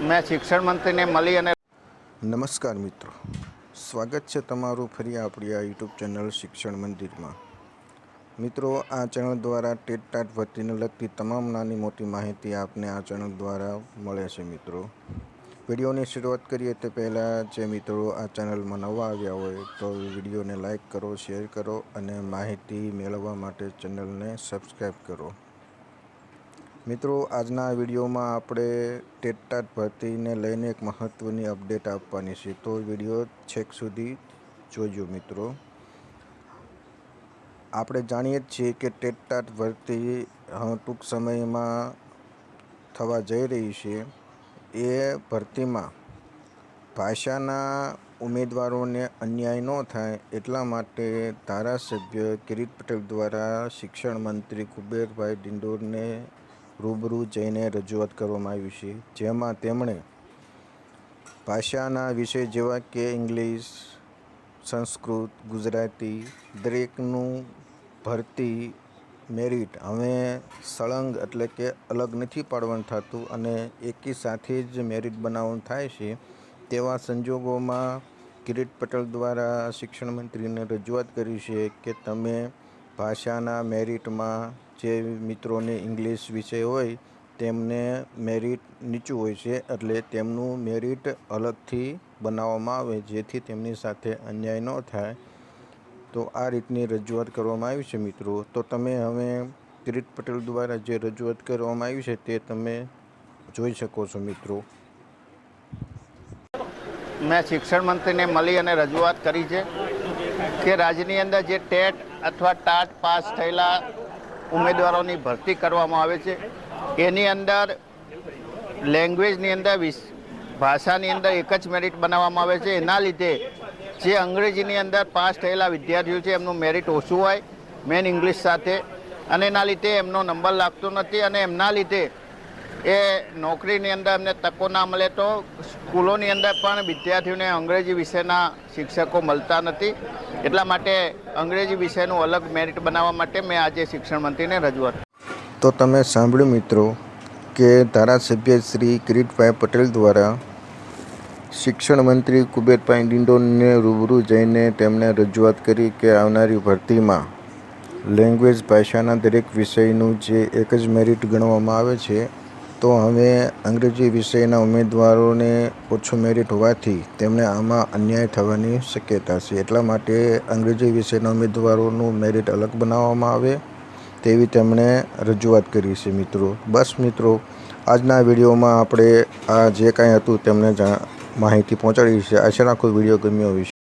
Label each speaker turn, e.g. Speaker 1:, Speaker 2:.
Speaker 1: મેં શિક્ષણ મંત્રીને મળી અને
Speaker 2: નમસ્કાર મિત્રો. સ્વાગત છે તમારું ફરી આપણી આ યુટ્યુબ ચેનલ શિક્ષણ મંદિરમાં. મિત્રો, આ ચેનલ દ્વારા ટેટ ટાટ ભરતીને લગતી તમામ નાની મોટી માહિતી આપને આ ચેનલ દ્વારા મળે છે મિત્રો. વિડીયોની શરૂઆત કરીએ તે પહેલાં જે મિત્રો આ ચેનલમાં નવા આવ્યા હોય તો વિડીયોને લાઇક કરો, શેર કરો અને માહિતી મેળવવા માટે ચેનલને સબસ્ક્રાઈબ કરો. મિત્રો, આજના વિડીયોમાં આપણે ટેટટાટ ભરતીને લઈને એક મહત્ત્વની અપડેટ આપવાની છે. તો વીડિયો છેક સુધી જોજો મિત્રો. આપણે જાણીએ જ છીએ કે ટેટટાટ ભરતી ટૂંક સમયમાં થવા જઈ રહી છે. એ ભરતીમાં ભાષાના ઉમેદવારોને અન્યાય ન થાય એટલા માટે ધારાસભ્ય કિરીટ પટેલ દ્વારા શિક્ષણ મંત્રી કુબેરભાઈ ડિંડોરને રૂબરૂ જઈને રજૂઆત કરવામાં આવી છે, જેમાં તેમણે ભાષાના વિષય જેવા કે ઇંગ્લિશ, સંસ્કૃત, ગુજરાતી, દરેકનું ભરતી મેરિટ હવે સળંગ એટલે કે અલગ નથી પાડવાનું થતું અને એકી સાથે જ મેરિટ બનાવવાનું થાય છે, તેવા સંજોગોમાં કિરીટ પટેલ દ્વારા શિક્ષણ મંત્રીને રજૂઆત કરી છે કે તમે ભાષાના મેરિટમાં જે મિત્રોને ઇંગ્લિશ વિષય હોય, તેમને મેરિટ નીચું હોય છે, એટલે તેમનું મેરિટ અલગથી બનાવવામાં આવે, જેથી તેમની સાથે અન્યાય ન થાય. તો આ રીતની રજૂઆત કરવામાં આવી છે મિત્રો. તો તમે હવે કિરીટ પટેલ દ્વારા જે રજૂઆત કરવામાં આવી છે, તે તમે જોઈ શકો છો મિત્રો.
Speaker 1: મેં શિક્ષણ મંત્રીને મળી અને રજૂઆત કરી છે. કે રાજ્યની અંદર જે ટેટ અથવા ટાટ પાસ થયેલા ઉમેદવારોની ભરતી કરવામાં આવે છે. એની અંદર લેંગ્વેજની અંદર ભાષાની અંદર એક જ મેરિટ બનાવવામાં આવે છે. એના લીધે જે અંગ્રેજીની અંદર પાસ થયેલા વિદ્યાર્થીઓ છે, એમનું મેરિટ ઓછું હોય, મેન ઇંગ્લિશ સાથે. અને એના લીધે એમનો નંબર લાગતો નથી અને એમના લીધે એ નોકરીની અંદર એમને તકો ના મળે તો સ્કૂલોની અંદર પણ વિદ્યાર્થીઓને અંગ્રેજી વિષયના શિક્ષકો મળતા નથી. એટલા માટે અંગ્રેજી વિષયનું અલગ મેરિટ બનાવવા માટે મેં આજે શિક્ષણ મંત્રીને રજૂઆત
Speaker 2: તો તમે સાંભળ્યું મિત્રો કે ધારાસભ્ય શ્રી કિરીટભાઈ પટેલ દ્વારા શિક્ષણ મંત્રી કુબેરભાઈ ડિંડોનને રૂબરૂ જઈને તેમણે રજૂઆત કરી કે આવનારી ભરતીમાં લેંગ્વેજ ભાષાના દરેક વિષયનું જે એક જ મેરિટ ગણવામાં આવે છે તો હવે અંગ્રેજી વિષયના ઉમેદવારોને ઓછું મેરિટ હોવાથી તેમને આમાં અન્યાય થવાની શક્યતા છે. એટલા માટે અંગ્રેજી વિષયના ઉમેદવારોનું મેરિટ અલગ બનાવવામાં આવે તેવી તેમણે રજૂઆત કરી છે મિત્રો. બસ મિત્રો, આજના વિડીયોમાં આપણે આ જે કાંઈ હતું તેમને માહિતી પહોંચાડી છે. આશા રાખું વીડિયો ગમ્યો હશે.